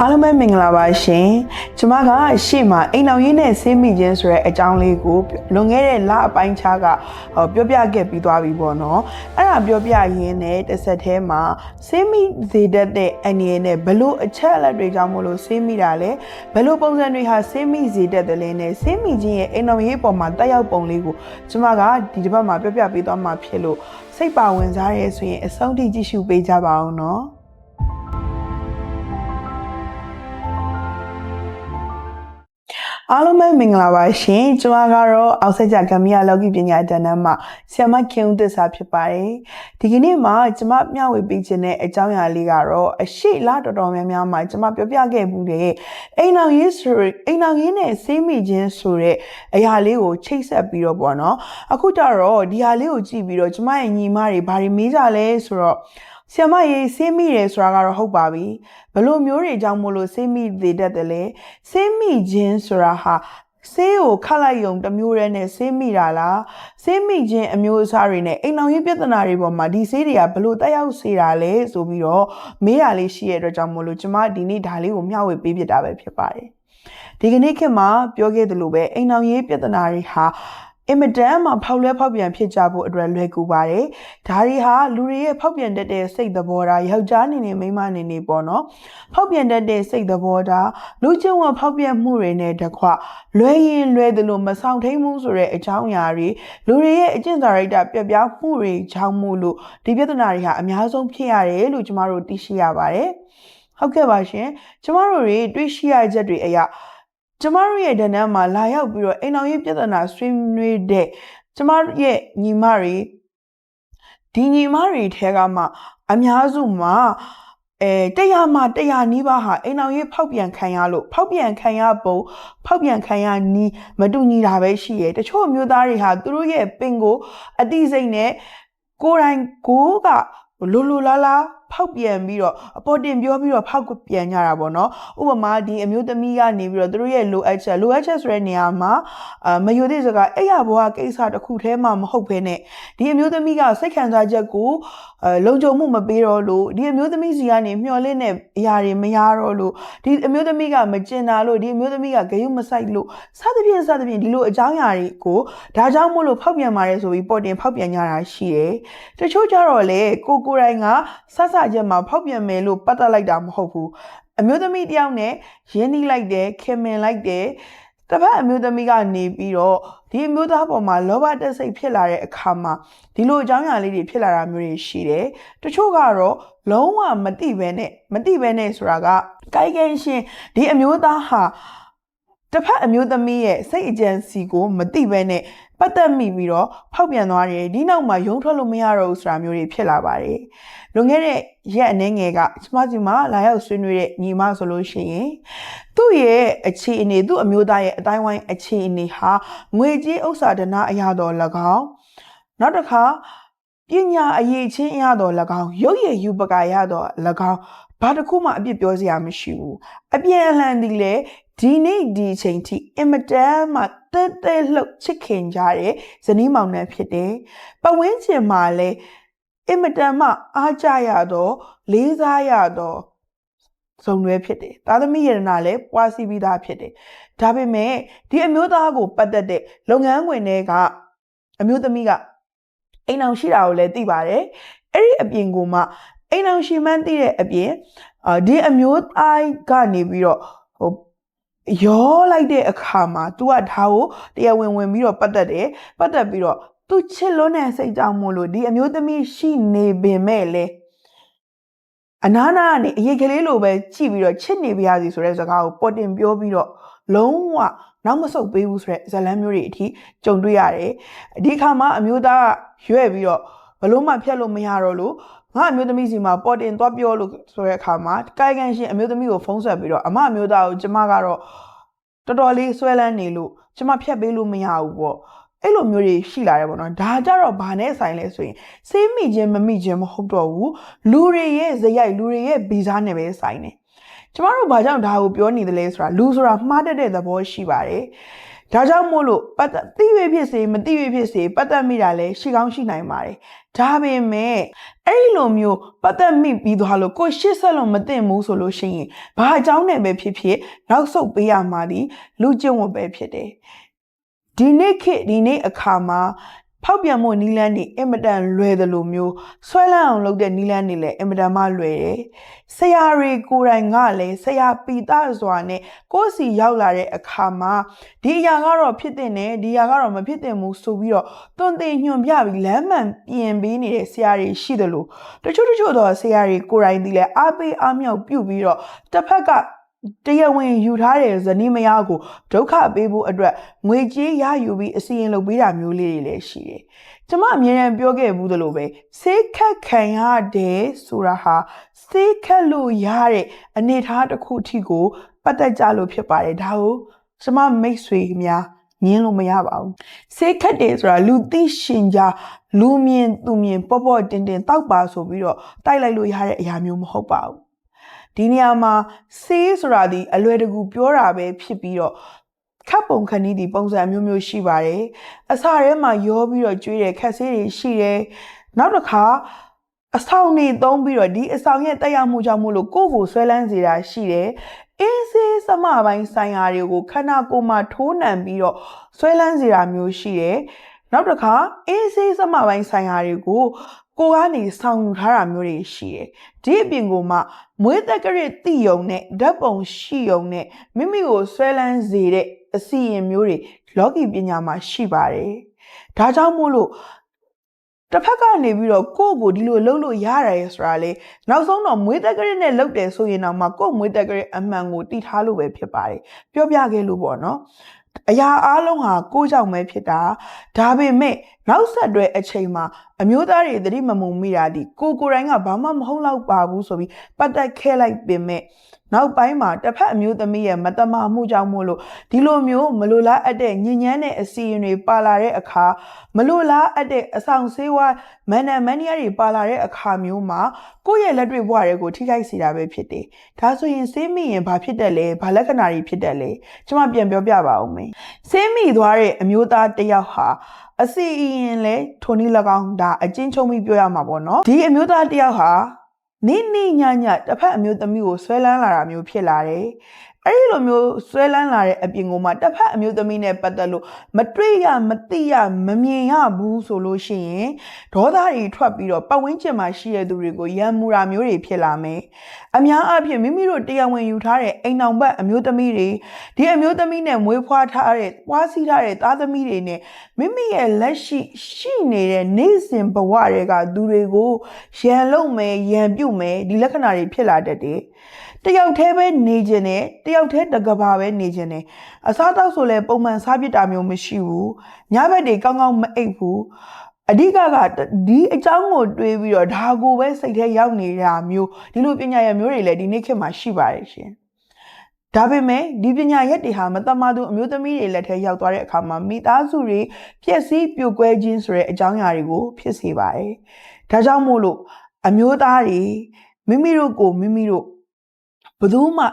အားလုံးပဲမင်္ဂလာပါရှင်ကျမကရှေ့မှာအိမ်အောင်ရေးနဲ့ဆေးမိခြင်းဆိုတဲ့အကြောင်းလေးကိုလွန်ခဲ့တဲ့လအပိုင်းခြားကဟောပြောပြခဲ့ပြီးသွားပြီပေါ့နော်အဲ့ဒါပြောပြရင်းနဲ့တစ်ဆက်တည်းမှာဆေးမိစေတတ်တဲ့အနေနဲ့ဘလို့အချက်အလက်တွေကြောင့်မလို့ဆေးမိတာလဲဘလို့ပုံစံတွေဟာဆေးမိစေတတ်တယ်လဲနဲ့ဆေးမိခြင်းရဲ့အိမ်အောင်ရေးပေါ်မှာတက်ရောက်ပုံလေးကိုကျမကဒီတစ်ပတ်မှာပြောပြပေးသွားမှာဖြစ်လို့စိတ်ပါဝင်စားရဲဆိုရင်အဆုံးထိကြည့်ရှုပေးကြပါအောင်နော် အားလုံးပဲမင်္ဂလာပါရှင်ကျွန်မကတော့အောက်ဆက်ကြကမ္မရလောကီပညာတန်းတန်းမှာဆ iam မခင်ဦးသစ္စာဖြစ်ပါတယ်ဒီကနေ့မှာကျွန်မမျှဝေပေးခြင်းတဲ့အကြောင်းအရာလေးကတော့အရှိလတော်တော်များများမှာကျွန်မပြောပြခဲ့မှုတဲ့အိမ်အောင်ရေးဆိုအိမ်အောင်ရေးနဲ့ဆေးမိခြင်းဆိုတဲ့အရာလေးကိုချိတ်ဆက်ပြီးတော့ပေါ့နော်အခုကျတော့ဒီဟာလေးကိုကြည့်ပြီးတော့ကျွန်မရဲ့ညီမတွေဘာတွေမေးကြလဲဆိုတော့ ဆ iam မရေးဆေးမိတယ်ဆိုတာကတော့ဟုတ်ပါပြီဘလို့မျိုးတွေကြောင့်မို့လို့ဆေးမိသေးတတ်တယ်လဲဆေးမိခြင်းဆိုတာဟာဆေးကိုခတ်လိုက်ယုံတစ်မျိုးတည်းနဲ့ဆေးမိတာလားဆေးမိခြင်းအမျိုးအစားတွေနဲ့အိမ်အောင်ရေးပြဿနာတွေပေါ်မှာဒီဆေးတွေကဘလို့တက်ရောက်စေတာလဲဆိုပြီးတော့မေးရလေးရှိရတဲ့အတွက်ကြောင့်မို့လို့ကျမဒီနေ့ဒါလေးကိုမျှဝေပေးပြတာပဲဖြစ်ပါတယ်ဒီကနေ့ခေတ်မှာပြောခဲ့သလိုပဲအိမ်အောင်ရေးပြဿနာတွေဟာ အင်မတန်မှဖောက်လဲဖောက်ပြန်ဖြစ်ကြဖို့အတွက်လွယ်ကူပါတယ်။ဒါတွေဟာလူတွေရဲ့ဖောက်ပြန်တတ်တဲ့စိတ်သဘောထားယောက်ျားနေနေမိန်းမနေနေပေါ့နော်။ဖောက်ပြန်တတ်တဲ့စိတ်သဘောထားလူချင်းဝဖောက်ပြန်မှုတွေနဲ့တကွလွယ်ရင်လွယ်သလိုမဆောင်ထိန်မှုဆိုတဲ့အကြောင်းအရာတွေလူတွေရဲ့အကျင့်စာရိတ္တပြက်ပြားမှုတွေကြောင့်မို့လို့ဒီပြဿနာတွေဟာအများဆုံးဖြစ်ရတယ်လို့ကျမတို့သိရှိရပါတယ်။ဟုတ်ကဲ့ပါရှင်။ကျမတို့တွေတွေ့ရှိရချက်တွေအရာ ကျမတို့ရဲ့ဒဏ္ဍာမှာလာရောက်ပြီးတော့အိမ်အောင်ရေးပြဿနာဆွေးနွေးတဲ့ကျမတို့ရဲ့ညီမတွေဒီညီမတွေထဲကမှအများစုမှာအဲတရားမှတရားနီးပါးဟာအိမ်အောင်ရေးဖောက်ပြန်ခံရလို့ဖောက်ပြန်ခံရပုံဖောက်ပြန်ခံရနီးမတူညီတာပဲရှိရယ်တချို့မျိုးသားတွေဟာသူတို့ရဲ့ပင်ကိုအတိစိတ်နဲ့ကိုယ်တိုင်ကိုယ်ကလိုလိုလားလား ဖောက်ပြန်ပြီးတော့အပေါ်တင်ပြောပြီးတော့ဖောက်ပြန်ကြတာပေါ့နော်ဥပမာဒီအမျိုးသမီးကနေပြီးတော့သူတို့ရဲ့လိုအပ်ချက်လိုအပ်ချက်ဆိုတဲ့နေရာမှာအာမယိုသေးစကားအဲ့ရဘွားကိစ္စတစ်ခုတည်းမှမဟုတ်ဘဲနဲ့ဒီအမျိုးသမီးကစိတ်ခံစားချက်ကို အဲလုံခြုံမှုမပေးတော့လို့ဒီအမျိုးသမီးစီကနေမျောလင့်တဲ့အရာတွေမရတော့လို့ဒီအမျိုးသမီးကမကျင်တာလို့ဒီအမျိုးသမီးကဂယုမဆိုင်လို့စသဖြင့်စသဖြင့်ဒီလိုအကြောင်းအရာတွေကိုဒါကြောင့်မို့လို့ဖောက်ပြန်ပါတယ်ဆိုပြီးပေါ်တင်ဖောက်ပြန်ကြတာရှိတယ်တချို့ကြတော့လေကိုကိုယ်တိုင်ကဆဆချက်မှာဖောက်ပြန်မယ်လို့ပတ်သက်လိုက်တာမဟုတ်ဘူးအမျိုးသမီးတယောက်နဲ့ရင်းနှီးလိုက်တယ်ခင်မင်လိုက်တယ် တစ်ဖက်အမျိုးသမီးကနေပြီးတော့ဒီအမျိုးသားပေါ်မှာလောဘတက်စိတ်ဖြစ်လာတဲ့အခါမှာဒီလိုအကြောင်းအရာလေးတွေဖြစ်လာတာမျိုးတွေရှိတယ်တချို့ကတော့လုံးဝမတိပဲနဲ့မတိပဲနဲ့ဆိုတာကကိုက်ကန်ရှင်ဒီအမျိုးသားဟာတစ်ဖက်အမျိုးသမီးရဲ့စိတ်အကြံစီကိုမတိပဲနဲ့ ပတ်သက်မိပြီးတော့ဖောက်ပြန်သွားတယ်ဒီနောက်မှာရုံထွက်လို့မရတော့ဘူးဆိုတာမျိုးတွေဖြစ်လာပါတယ်လွန်ခဲ့တဲ့ရက်အနေငယ်ကကျမစီမှာလာရောက်ဆွေးနွေးတဲ့ညီမဆိုလို့ရှိရင်သူ့ရဲ့အခြေအနေသူ့အမျိုးသားရဲ့အတိုင်းဝိုင်းအခြေအနေဟာငွေကြေးဥစ္စာဒနာအရာတော်၎င်းနောက်တစ်ခါပညာအရေးချင်းအရာတော်၎င်းရုပ်ရည်ယူပကာရတော်၎င်းဘာတစ်ခုမှအပြစ်ပြောစရာမရှိဘူးအပြန်အလှန်ဒီလေဒီနေ့ဒီအချိန်ထိအင်မတန်မှ တဲတဲလှုပ်ချစ်ခင်ကြတဲ့ဇနီးမောင်နှံဖြစ်တယ်ပဝင်းချင်မှာလဲအင်မတန်မှအားကြရတော့လေးစားရတော့စုံရွဲဖြစ်တယ်သားသမီးရတနာလည်းပွားစီပြီးသားဖြစ်တယ်ဒါပေမဲ့ဒီအမျိုးသားကိုပတ်သက်တဲ့လုပ်ငန်းခွင်တွေကအမျိုးသမီးကအိမ်အောင်ရှိတာကိုလည်းသိပါတယ်အဲ့ဒီအပြင်ကိုမှအိမ်အောင်ရှိမှန်းသိတဲ့အပြင်အာဒီအမျိုးသားကနေပြီးတော့ဟို ရောလိုက်တဲ့အခါမှာ तू ကဒါကိုတရားဝင်ဝင်ပြီးတော့ပတ်သက်တယ်ပတ်သက်ပြီးတော့သူချစ်လွန်းတဲ့စိတ်ကြောင့်မို့လို့ဒီအမျိုးသမီးရှိနေပင်မဲ့လေအနာနာကနေအရေးကလေးလိုပဲကြည့်ပြီးတော့ချစ်နေပါရစီဆိုတဲ့စကားကိုပေါ်တင်ပြောပြီးတော့လုံးဝနောက်မဆုတ်ပေးဘူးဆိုတဲ့ဇလန်းမျိုးတွေအထိကြုံတွေ့ရတယ်ဒီအခါမှာအမျိုးသားကရွဲ့ပြီးတော့ဘလို့မှဖြတ်လို့မရတော့လို့ ငါအမျိုးသမီးစီမှာပေါ်တင်သွားပြောလို့ဆိုတဲ့အခါမှာကိုင်ကန်ရှင်အမျိုးသမီးကိုဖုန်းဆက်ပြီးတော့အမအမျိုးသားကိုကျမကတော့တော်တော်လေးဆွဲလန်းနေလို့ကျမဖြတ်ပေးလို့မရဘူးပေါ့အဲ့လိုမျိုးတွေရှိလာတယ်ပေါ့နော်ဒါကြတော့ဘာနဲ့ဆိုင်လဲဆိုရင်စေးမိခြင်းမမိခြင်းမဟုတ်တော့ဘူးလူတွေရဲ့ဇယိုက်လူတွေရဲ့ဗီဇာနဲ့ပဲဆိုင်တယ်ကျမတို့ဘာကြောင့်ဒါကိုပြောနေသလဲဆိုတာလူဆိုတာမှားတတ်တဲ့သဘောရှိပါတယ် ဒါကြောင့်မို့လို့ပတ်သက်သိရဖြစ်စေမသိရဖြစ်စေပတ်သက်မိတာလည်းရှိကောင်းရှိနိုင်ပါတယ်ဒါပေမဲ့အဲ့ဒီလိုမျိုးပတ်သက်မိပြီးသွားလို့ကိုရှစ်ဆက်လုံးမသိဘူးဆိုလို့ရှိရင်ဘာအကြောင်းနဲ့ပဲဖြစ်ဖြစ်နောက်ဆုတ်ပေးရမှာဒီလူကျင့်ဝတ်ပဲဖြစ်တယ်ဒီနေ့ခေတ်ဒီနေ့အခါမှာ ဖောက်ပြန်မှုနီလန်းနေအင်မတန်လွယ်တယ်လို့မျိုးဆွဲလန်းအောင်လုပ်တဲ့နီလန်းနေလည်းအင်မတန်မှလွယ်တယ်။ဆရာတွေကိုယ်တိုင်ကလည်းဆရာပီတာစွာနဲ့ကိုယ့်စီရောက်လာတဲ့အခါမှာဒီအရာကတော့ဖြစ်တဲ့နဲ့ဒီအရာကတော့မဖြစ်တဲ့ဘူးဆိုပြီးတော့တွန်တင်ညွန်ပြပြီးလမ်းမှန်ပြင်ပေးနေတဲ့ဆရာတွေရှိတယ်လို့တချို့တချို့သောဆရာတွေကိုယ်တိုင်ဒီလည်းအားပေးအားမြောက်ပြုပြီးတော့တစ်ဖက်က တရားဝင်ယူထားတဲ့ဇနီးမယားကိုဒုက္ခပေးဖို့အတွက်ငွေကြေးရယူပြီးအစီရင်လုပ်ပေးတာမျိုးလေးတွေလည်းရှိတယ်။ကျွန်မအမြဲတမ်းပြောခဲ့ဘူးသလိုပဲဆေးခက်ခံရတယ်ဆိုတာဟာဆေးခက်လို့ရတဲ့အနေအထားတစ်ခုအထိကိုပတ်သက်ကြလို့ဖြစ်ပါတယ်ဒါကိုကျွန်မမိတ်ဆွေများညင်းလို့မရပါဘူးဆေးခက်တယ်ဆိုတာလူသိရှင်ကြလူမြင်သူမြင်ပေါ့ပေါ့တင်တင်တောက်ပါဆိုပြီးတော့တိုက်လိုက်လို့ရတဲ့အရာမျိုးမဟုတ်ပါဘူး ဒီနေရာမှာဆေးဆိုတာဒီအလွယ်တကူပြောတာပဲဖြစ်ပြီးတော့ခပ်ပုံခဏီးဒီပုံစံမျိုးမျိုးရှိပါတယ်အစာထဲမှာရောပြီးတော့ကျွေးတယ်ခက်ဆေးတွေရှိတယ်နောက်တစ်ခါအဆောင်နေသုံးပြီးတော့ဒီအဆောင်ရဲ့တက်ရောက်မှုကြောင့်မို့လို့ကိုယ့်ကိုဆွဲလန်းစေတာရှိတယ်အေးဆေးစမပိုင်းဆိုင်ရာတွေကိုခန္ဓာကိုယ်မှာထိုးနှံပြီးတော့ဆွဲလန်းစေတာမျိုးရှိတယ်နောက်တစ်ခါအေးဆေးစမပိုင်းဆိုင်ရာတွေကို ကိုကနေဆောင်ယူထားတာမျိုးတွေရှိတယ်။ဒီအပြင်ကိုမှမွေးသက်ကရစ်တိယုံနဲ့ဓာတ်ပုံရှိယုံနဲ့မိမိကိုဆွဲလန်းစေတဲ့အစီရင်မျိုးတွေလောကီပညာမှာရှိပါတယ်။ဒါကြောင့်မို့လို့တစ်ဖက်ကနေပြီးတော့ကိုယ့်ကိုဒီလိုလှုပ်လို့ရတယ်ဆိုတာလေနောက်ဆုံးတော့မွေးသက်ကရစ်နဲ့လှုပ်တယ်ဆိုရင်တော့မှကိုယ့်မွေးသက်ကရစ်အမှန်ကိုတည်ထားလို့ပဲဖြစ်ပါတယ်။ပြောပြခဲ့လို့ပေါ့နော်။အရာအလုံးဟာကိုကြောင့်ပဲဖြစ်တာဒါပေမဲ့နောက်ဆက်တွဲအချိန်မှာအမျိုးသားတွေသတိမမုံမိတာဒီကိုကိုတိုင်းကဘာမှမဟုတ်တော့ပါဘူးဆိုပြီးပတ်သက်ခဲလိုက်ပင်မဲ့နောက်ပိုင်းမှာတစ်ဖက်အမျိုးသမီးရဲ့မတမာမှုကြောင့်မို့လို့ဒီလိုမျိုးမလိုလားအပ်တဲ့ညဉ့်ညမ်းတဲ့အစီရင်တွေပါလာတဲ့အခါမလိုလားအပ်တဲ့အဆောင်ဆေးဝါးမန်နမန်နီယာတွေပါလာတဲ့အခါမျိုးမှာကိုယ့်ရဲ့လက်တွေ့ဘဝတွေကိုထိခိုက်စေတာပဲဖြစ်တယ်။ဒါဆိုရင်ဆေးမိရင်ဘာဖြစ်တယ်လဲဘာလက္ခဏာတွေဖြစ်တယ်လဲကျွန်မပြန်ပြောပြပါဦးမယ်။ဆေးမိသွားတဲ့အမျိုးသားတစ်ယောက်ဟာအစီရင်လဲထိုနည်း၎င်းဒါအချင်းချုံပြီးပြောရမှာပေါ့နော်။ဒီအမျိုးသားတစ်ယောက်ဟာနိနိညညတစ်ဖက်အမျိုးသမီးကိုဆွဲလန်းလာတာမျိုးဖြစ်လာတယ် အဲ့ဒီလိုမျိုးဆွဲလန်းလာတဲ့အပြင်ကိုမှတစ်ဖက်အမျိုးသမီးနဲ့ပတ်သက်လို့မတွေ့ရမသိရမမြင်ရဘူးဆိုလို့ရှိရင်ဒေါသတွေထွက်ပြီးတော့ပတ်ဝန်းကျင်မှာရှိတဲ့သူတွေကိုရံမူတာမျိုးတွေဖြစ်လာမယ်။အများအားဖြင့်မိမိတို့တရားဝင်ယူထားတဲ့အိမ်အောင်ဘက်အမျိုးသမီးတွေဒီအမျိုးသမီးနဲ့မွေးဖွားထားတဲ့ပွားစီးထားတဲ့သားသမီးတွေနဲ့မိမိရဲ့လက်ရှိရှိနေတဲ့နေ့စဉ်ဘဝတွေကသူတွေကိုရန်လုံမယ်ရန်ပြုတ်မယ်ဒီလက္ခဏာတွေဖြစ်လာတတ်တယ်။ တယောက်တည်းပဲနေခြင်းနဲ့တယောက်တည်းတကဘာပဲနေခြင်းနဲ့အစားတောက်ဆိုလဲပုံမှန်စားပြစ်တာမျိုးမရှိဘူးညဘက်တွေကောင်းကောင်းမအိပ်ဘူးအဓိကကဒီအကြောင်းကိုတွေးပြီးတော့ဒါကိုပဲစိတ်ထဲရောက်နေတာမျိုးဒီလိုပညာရမျိုးတွေလည်းဒီနေ့ခေတ်မှာရှိပါတယ်ရှင်ဒါပေမဲ့ဒီပညာရက်တွေဟာမတမသူအမျိုးသမီးတွေလက်ထဲရောက်သွားတဲ့အခါမှာမိသားစုတွေပြည့်စည်ပြိုကွဲခြင်းဆိုတဲ့အကြောင်းအရာတွေကိုဖြစ်စေပါတယ်။ဒါကြောင့်မို့လို့အမျိုးသားတွေမိမိတို့ကိုမိမိတို့ ဘယ်သူမှ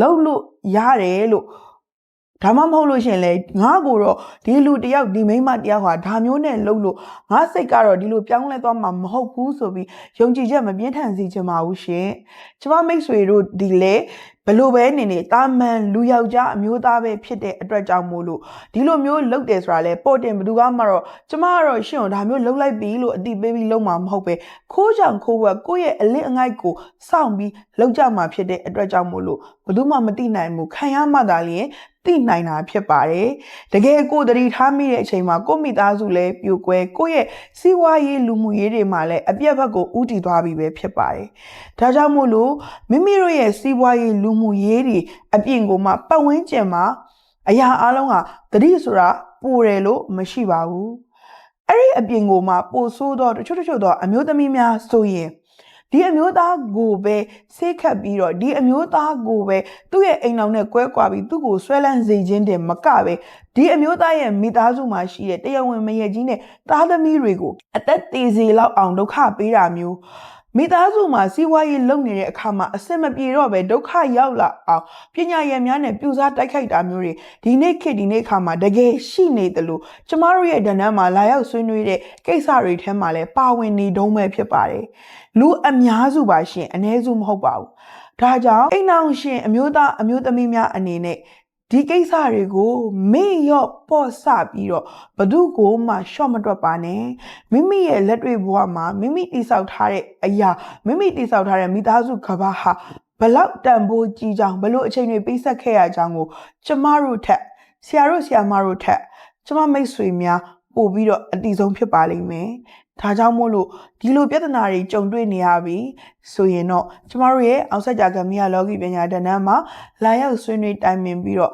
လှုပ်လို့ရတယ်လို့ ဒါမှမဟုတ်လို့ရှင်လေငါ့ကိုတော့ဒီလူတယောက်ဒီမိန်းမတယောက်ဟာဒါမျိုးနဲ့လှုပ်လို့ငါစိတ်ကတော့ဒီလိုပြောင်းလဲသွားမှာမဟုတ်ဘူးဆိုပြီးယုံကြည်ချက်မပြင်းထန်စေချင်ပါဘူးရှင်ကျမမိတ်ဆွေတို့ဒီလေဘလို့ပဲနေနေတာမန်လူယောက်ျားအမျိုးသားပဲဖြစ်တဲ့အတွက်ကြောင့်မို့လို့ဒီလိုမျိုးလှုပ်တယ်ဆိုတာလဲပေါ်တင်ဘသူကမှတော့ကျမကတော့ရှင်ဒါမျိုးလှုပ်လိုက်ပြီလို့အတိပေးပြီးလှုပ်မှာမဟုတ်ပဲခိုးကြောင်ခိုးဘက်ကိုယ့်ရဲ့အလစ်အငိုက်ကိုစောင့်ပြီးလှုပ်ကြမှာဖြစ်တဲ့အတွက်ကြောင့်မို့လို့ဘသူမှမသိနိုင်ဘူးခံရမှသာလျှင် သိနိုင်တာဖြစ်ပါတယ်တကယ်ကိုတတိထားမိတဲ့အချိန်မှာကိုမိသားစုလည်းပြိုကွဲကိုယ့်ရဲ့စီးပွားရေးလူမှုရေးတွေမှာလည်းအပြက်ဘက်ကိုဥတည်သွားပြီပဲဖြစ်ပါတယ်ဒါကြောင့်မို့လို့မိမိတို့ရဲ့စီးပွားရေးလူမှုရေးတွေအပြင်ကိုမှပတ်ဝန်းကျင်မှာအရာအလုံးဟာတတိဆိုတာပိုတယ်လို့မရှိပါဘူးအဲ့ဒီအပြင်ကိုမှပိုဆိုးတော့တချို့တချို့တော့အမျိုးသမီးများဆိုရင် ဒီအမျိုးသားကိုပဲဆေးခတ်ပြီးတော့ဒီအမျိုးသားကိုပဲသူ့ရဲ့အိမ်အောင်နဲ့ကွဲကွာပြီးသူ့ကိုဆွဲလန်းစေခြင်းတင်မကပဲဒီအမျိုးသားရဲ့မိသားစုမှာရှိတဲ့တရားဝင်မရကြီးနဲ့သားသမီးတွေကိုအသက်သေးစေလောက်အောင်ဒုက္ခပေးတာမျိုး မိသားစုမှာစီးပွားရေးလုပ်နေတဲ့အခါမှာအဆင်မပြေတော့ပဲဒုက္ခရောက်လာအောင်ပညာရည်များနဲ့ပြူစားတိုက်ခိုက်တာမျိုးတွေဒီနေ့ခေတ်ဒီနေ့အခါမှာတကယ်ရှိနေတယ်လို့ကျမတို့ရဲ့ဒဏ္ဍန်းမှာလာရောက်ဆွေးနွေးတဲ့ကိစ္စတွေထဲမှာလည်းပါဝင်နေတုံးပဲဖြစ်ပါတယ်လူအများစုပါရှင်အ ਨੇ စုမဟုတ်ပါဘူးဒါကြောင့်အိမ်အောင်ရှင်အမျိုးသားအမျိုးသမီးများအနေနဲ့ ဒီကိစ္စတွေကိုမေ့ရော့ပေါ့ဆပြီးတော့ဘသူကိုမှရှော့မတွက်ပါနဲ့မိမိရဲ့လက်တွေ့ဘဝမှာမိမိတိဆောက်ထားတဲ့အရာမိမိတိဆောက်ထားတဲ့မိသားစုကဘာဟာဘလောက်တန်ဖိုးကြီးကြောင်ဘလို့အချိန်တွေပေးဆက်ခဲ့ရကြောင်းကိုကျမတို့ထက်ဆရာတို့ဆရာမတို့ထက်ကျမမိတ်ဆွေများပို့ပြီးတော့အတီဆုံးဖြစ်ပါလိမ့်မယ်။ ဒါကြောင့်မို့လို့ဒီလိုပြဿနာတွေကြုံတွေ့နေရပြီဆိုရင်တော့ကျမတို့ရဲ့အောက်ဆက်ကြကမီယာလောဂီပညာတဏ္ဍာမှာလာရောက်ဆွေးနွေးတိုင်ပင်ပြီးတော့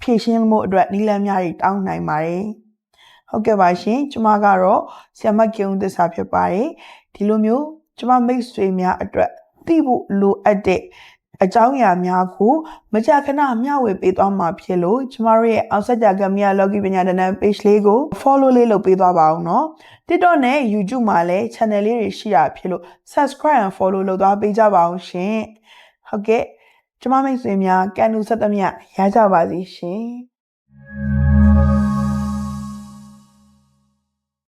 ဖြည့်ရှင်းမှုအတွက်နည်းလမ်းများတွေတောင်းနိုင်ပါတယ်။ဟုတ်ကဲ့ပါရှင်ကျမကတော့ဆ iam မကိုံသစ္စာဖြစ်ပါတယ်။ဒီလိုမျိုးကျမမိတ်ဆွေများအတွက်သိဖို့လိုအပ်တဲ့ အကြောင်းအရာများကိုမကြာခဏမျှဝေပေးသွားမှာဖြစ်လို့ကျမတို့ရဲ့အောက်ဆက်ကြကမ္ဘာလော်ဂီပညာတန်တန် page လေးကို follow လေးလုပ်ပေးသွားပါအောင်နော် TikTok နဲ့ YouTube မှာလည်း channel လေးတွေရှိတာဖြစ်လို့ subscribe and follow လုပ်သွားပေးကြပါအောင်ရှင်ဟုတ်ကဲ့ကျမမိတ်ဆွေများကန်လူဆက်သမျှရကြပါစီရှင်